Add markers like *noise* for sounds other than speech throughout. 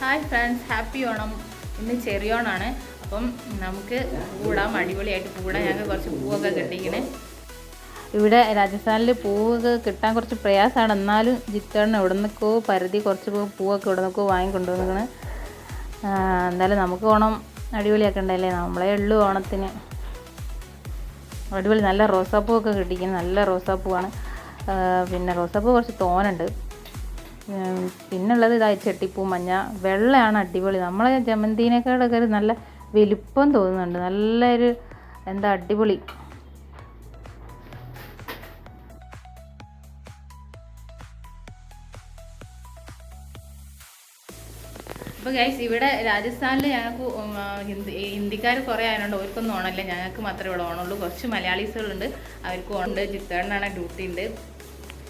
Hi friends happy Onam. ഇന്ന് ചെറിയോണാണ് അപ്പം നമുക്ക് കൂടാം അടിപൊളിയായിട്ട് കൂടാം. ഞങ്ങൾക്ക് കുറച്ച് പൂവൊക്കെ കിട്ടിക്കണേ ഇവിടെ രാജസ്ഥാനിൽ പൂവൊക്കെ കിട്ടാൻ കുറച്ച് പ്രയാസമാണ്. എന്നാലും ജിത്തേണ് ഇവിടെ നിൽക്കോ പരുതി കുറച്ച് പൂവൊക്കെ ഇവിടെ നിൽക്കോ വാങ്ങിക്കൊണ്ടുവന്നിരിക്കണ് എന്തായാലും നമുക്ക് ഓണം അടിപൊളിയാക്കണ്ടല്ലേ? നമ്മളെ ഉള്ളു ഓണത്തിന്. അടിപൊളി. നല്ല റോസാപ്പൂവൊക്കെ കിട്ടിക്കുന്നു നല്ല റോസാപ്പൂവാണ്. പിന്നെ റോസാപ്പൂ കുറച്ച് തോനുണ്ട്. പിന്നുള്ളത് ഇതായി ചെട്ടിപ്പൂ മഞ്ഞ. വെള്ളയാണ് അടിപൊളി. നമ്മളെ ജമന്തിനേക്കാളൊക്കെ ഒരു നല്ല വലിപ്പം തോന്നുന്നുണ്ട്. നല്ലൊരു എന്താ അടിപൊളി. അപ്പോൾ ഗൈസ് ഇവിടെ രാജസ്ഥാനിൽ ഞങ്ങൾക്ക് ഹിന്ദി ഹിന്ദിക്കാർ കുറേ ആയതുകൊണ്ട് അവർക്കൊന്നും ഓണമില്ല. ഞങ്ങൾക്ക് മാത്രമേ ഇവിടെ ഓണമുള്ളൂ. കുറച്ച് മലയാളീസുകളുണ്ട്. അവർക്ക് ഓണുണ്ട് ചിത്തേണ്ണാണ് ഡ്യൂട്ടി ഉണ്ട്.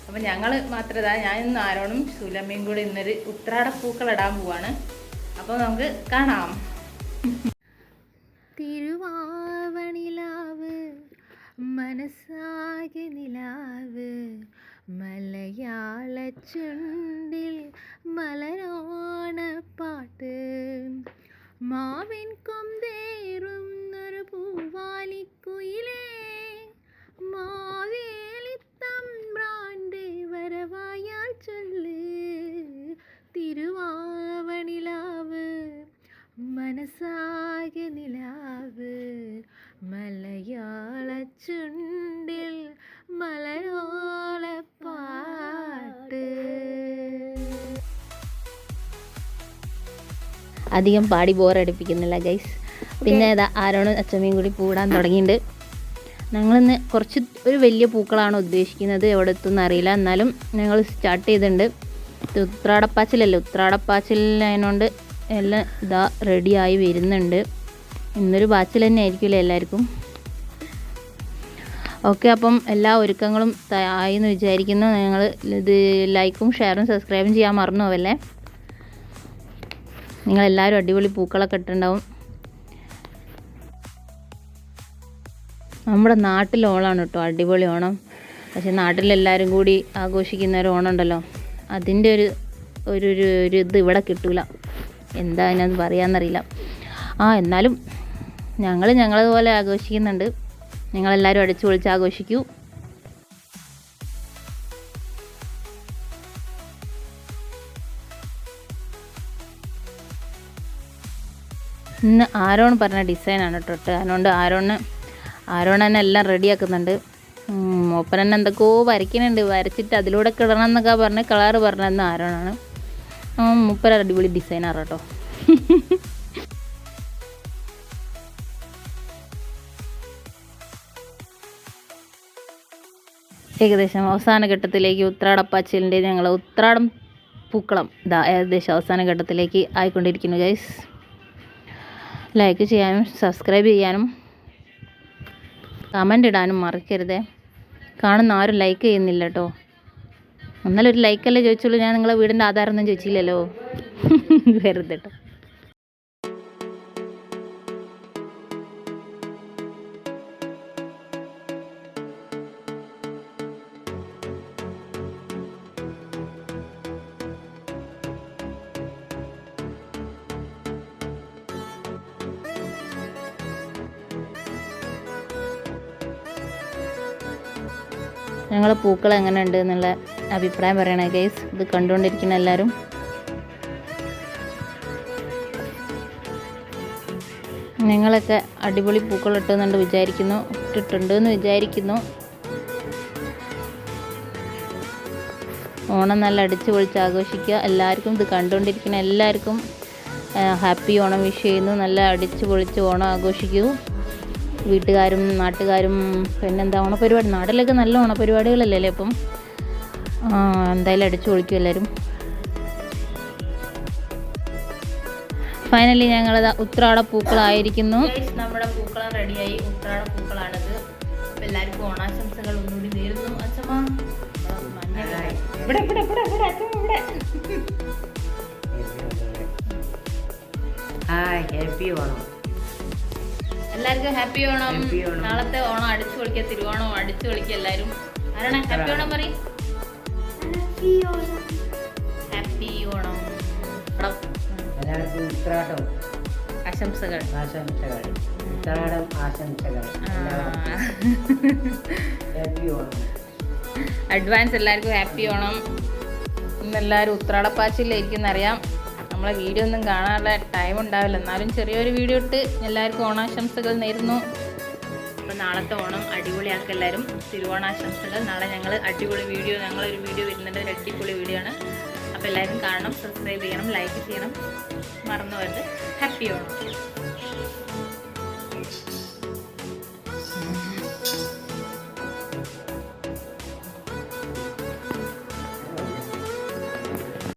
അപ്പം ഞങ്ങൾ മാത്രമേ ഞാൻ ഇന്ന് ആരോടും സുലമ്മയും കൂടി ഇന്നൊരു ഉത്രാട പൂക്കൾ ഇടാൻ പോവാണ്. അപ്പോൾ നമുക്ക് കാണാം. തിരുവാവണിലാവ് മനസ്സാകെ നിലാവ് മലയാള ചുണ്ടിൽ മലരോണപ്പാട്ട്. മാവിൻ കൊന്തേറുന്നൊരു മലയാള ചുണ്ടിൽ മലരോളപ്പാട്ട് അധികം പാടി ബോറടിപ്പിക്കുന്നില്ല ഗൈസ്. പിന്നെ ഇതാ ആരോണ് അച്ചമ്മയും കൂടി പൂടാൻ തുടങ്ങിയിട്ടുണ്ട് ഞങ്ങളിന്ന് കുറച്ച് ഒരു വലിയ പൂക്കളാണ് ഉദ്ദേശിക്കുന്നത്. എവിടെ എത്തുമെന്ന് അറിയില്ല. എന്നാലും ഞങ്ങൾ സ്റ്റാർട്ട് ചെയ്തിട്ടുണ്ട് ഇത് ഉത്രാടപ്പാച്ചിലല്ലേ? ഉത്രാടപ്പാച്ചിലായതുകൊണ്ട് എല്ലാം ഇതാ റെഡിയായി വരുന്നുണ്ട്. ഇന്നൊരു പാച്ചിൽ തന്നെ ആയിരിക്കില്ല എല്ലാവർക്കും? ഓക്കെ അപ്പം എല്ലാ ഒരുക്കങ്ങളും ആയി എന്ന് വിചാരിക്കുന്നു. നിങ്ങൾ ഇത് ലൈക്കും ഷെയറും സബ്സ്ക്രൈബും ചെയ്യാൻ മറന്നു പോവല്ലേ? നിങ്ങളെല്ലാവരും അടിപൊളി പൂക്കളൊക്കെ ഇട്ടുണ്ടാവും നമ്മുടെ നാട്ടിൽ ഓണമാണ് കേട്ടോ അടിപൊളി ഓണം. പക്ഷെ നാട്ടിലെല്ലാവരും കൂടി ആഘോഷിക്കുന്ന ഒരു ഓണം ഉണ്ടല്ലോ അതിന്റെ ഒരു ഒരു ഒരു ഒരു ഇത് ഇവിടെ കിട്ടൂല. എന്താ അതിനത് പറയാമെന്നറിയില്ല ആ എന്നാലും ഞങ്ങൾ ഞങ്ങളതുപോലെ ആഘോഷിക്കുന്നുണ്ട്. നിങ്ങളെല്ലാവരും അടിച്ചു പൊളിച്ച് ആഘോഷിക്കൂ. ഇന്ന് ആരോൺ പറഞ്ഞ ഡിസൈനാണ് കേട്ടോ അതുകൊണ്ട് ആരോണ് ആരോൺ തന്നെ എല്ലാം റെഡിയാക്കുന്നുണ്ട് മൂപ്പൻ തന്നെ എന്തൊക്കെയോ വരയ്ക്കുന്നുണ്ട്. വരച്ചിട്ട് അതിലൂടെ കിടണം എന്നൊക്കെ പറഞ്ഞ് കളറ് പറഞ്ഞതെന്ന് ആരോണാണ്. മൂപ്പര അടിപൊളി ഡിസൈനാണ് കേട്ടോ. *laughs* ഏകദേശം അവസാന ഘട്ടത്തിലേക്ക് ഉത്രാടപ്പാച്ചിലിന്റെ ഞങ്ങൾ ഉത്രാടം പൂക്കളം ഇതാ ഏകദേശം അവസാന ഘട്ടത്തിലേക്ക് ആയിക്കൊണ്ടിരിക്കുന്നു ഗൈസ് ലൈക്ക് ചെയ്യാനും സബ്സ്ക്രൈബ് ചെയ്യാനും കമന്റ് ഇടാനും മറക്കരുത്. കാണുന്ന ആരും ലൈക്ക് ചെയ്യുന്നില്ല കേട്ടോ എന്നാലൊരു ലൈക്കല്ലേ ചോദിച്ചുള്ളൂ. ഞാൻ നിങ്ങളെ വീടിന്റെ ആധാരമൊന്നും ചോദിച്ചില്ലല്ലോ. *laughs* വെറുതെ കേട്ടോ ഞങ്ങളെ പൂക്കൾ എങ്ങനെ ഉണ്ട് എന്നുള്ള അഭിപ്രായം പറയണേ ഗൈസ് ഇത് കണ്ടുകൊണ്ടിരിക്കുന്ന എല്ലാവരും. നിങ്ങളൊക്കെ അടിപൊളി പൂക്കൾ ഇട്ടുന്നുണ്ട് വിചാരിക്കുന്നു. ഇട്ടിട്ടുണ്ട് എന്ന് വിചാരിക്കുന്നു. ഓണം നല്ല അടിച്ചു പൊളിച്ച് ആഘോഷിക്കുക. എല്ലാവർക്കും ഇത് കണ്ടുകൊണ്ടിരിക്കുന്ന എല്ലാവർക്കും ഹാപ്പി ഓണം വിഷ് ചെയ്യുന്നു. നല്ല അടിച്ചു പൊളിച്ച് ഓണം ആഘോഷിക്കൂ. വീട്ടുകാരും നാട്ടുകാരും പിന്നെന്താ ഓണപരിപാടി നാട്ടിലൊക്കെ നല്ല ഓണപരിപാടികളല്ലേ അല്ലേ അപ്പം എന്തായാലും അടിച്ചു പൊളിക്കും എല്ലാവരും. ഫൈനലി ഞങ്ങളത് ഉത്രാട പൂക്കളായിരിക്കുന്നു. നമ്മുടെ പൂക്കളം റെഡിയായി ഉത്രാട പൂക്കളാണത്. എല്ലാവർക്കും ഓണാശംസകൾ ഒന്നുകൂടി നേരുന്നു. അച്ഛമ്മ ഇവിടെ ഇവിടെ ഇവിടെ ഇവിടെ അച്ഛമ്മ ഇവിടെ. Hi happy Onam. എല്ലാവർക്കും ഹാപ്പി ഓണം. Happy ഓണം. നാളത്തെ ഓണം അടിച്ചു പൊളിക്കുക തിരുവോണം അടിച്ചു പൊളിക്കുക എല്ലാവരും. ആരാണ് ഹാപ്പി ഓണം പറയും? ഹാപ്പി ഓണം. എല്ലാവർക്കും ഉത്രാടം ആശംസകൾ. ആശംസകൾ. ഉത്രാടം ആശംസകൾ. എല്ലാവർക്കും ഹാപ്പി ഓണം. അഡ്വാൻസ് എല്ലാവർക്കും ഹാപ്പി ഓണം. ഇന്നെല്ലാവരും ഉത്രാടപ്പാച്ചിലായിരിക്കും അറിയാം നമ്മളെ വീഡിയോ ഒന്നും കാണാനുള്ള ടൈം ഉണ്ടാവില്ല. എന്നാലും ചെറിയൊരു വീഡിയോ ഇട്ട് എല്ലാവർക്കും ഓണാശംസകൾ നേരുന്നു. അപ്പോൾ നാളത്തെ ഓണം അടിപൊളിയാക്കുക എല്ലാവരും. തിരുവോണാശംസകൾ. നാളെ ഞങ്ങൾ അടിപൊളി വീഡിയോ ഞങ്ങളൊരു വീഡിയോ വരുന്നുണ്ട്. ഒരു അടിപൊളി വീഡിയോ ആണ്. അപ്പോൾ എല്ലാവരും കാണണം സബ്സ്ക്രൈബ് ചെയ്യണം ലൈക്ക് ചെയ്യണം. മറന്നു വരുന്നത് ഹാപ്പി ഓണം.